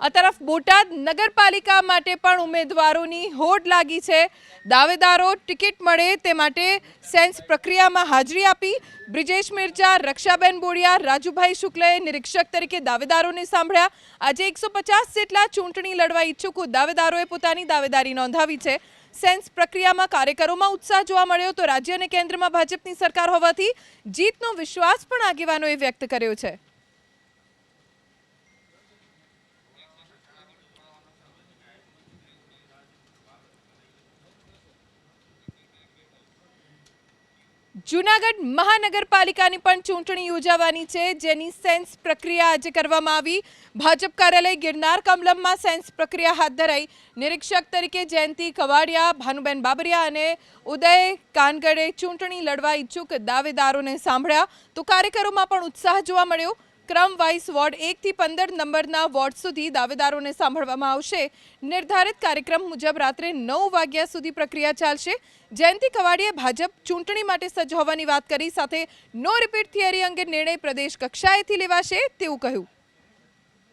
આ તરફ બોટાદ નગરપાલિકા માટે પણ ઉમેદવારોની હોડ લાગી છે. દાવેદારો ટિકિટ મળે તે માટે સેન્સ પ્રક્રિયામાં હાજરી આપી બ્રિજેશ મિર્જા, રક્ષાબેન બોડિયા, રાજુભાઈ શુક્લએ નિરીક્ષક તરીકે દાવેદારોને સાંભળ્યા. આજે એકસો જેટલા ચૂંટણી લડવા ઈચ્છુક દાવેદારોએ પોતાની દાવેદારી નોંધાવી છે. સેન્સ પ્રક્રિયામાં કાર્યકરોમાં ઉત્સાહ જોવા મળ્યો તો રાજ્ય અને કેન્દ્રમાં ભાજપની સરકાર હોવાથી જીતનો વિશ્વાસ પણ આગેવાનોએ વ્યક્ત કર્યો છે. જૂનાગઢ મહાનગરપાલિકાની પણ ચૂંટણી યોજાવાની છે, જેની સેન્સ પ્રક્રિયા આજે કરવામાં આવી. ભાજપ કાર્યાલય ગિરનાર કમલમમાં સેન્સ પ્રક્રિયા હાથ ધરાઈ. નિરીક્ષક તરીકે જયંતિ કવાડિયા, ભાનુબેન બાબરિયા અને ઉદય કાનગડે ચૂંટણી લડવા ઈચ્છુક દાવેદારોને સાંભળ્યા. તો કાર્યકરોમાં પણ ઉત્સાહ જોવા મળ્યો. ક્રમ વાઇઝ વોર્ડ એકથી પંદર નંબરના વોર્ડ સુધી દાવેદારોને સાંભળવામાં આવશે. નિર્ધારિત કાર્યક્રમ મુજબ રાત્રે નવ વાગ્યા સુધી પ્રક્રિયા ચાલશે. જયંતિ કવાડીએ ભાજપ ચૂંટણી માટે સજ્જ હોવાની વાત કરી, સાથે નો રિપીટ થિયરી અંગે નિર્ણય પ્રદેશ કક્ષાએથી લેવાશે તેવું કહ્યું.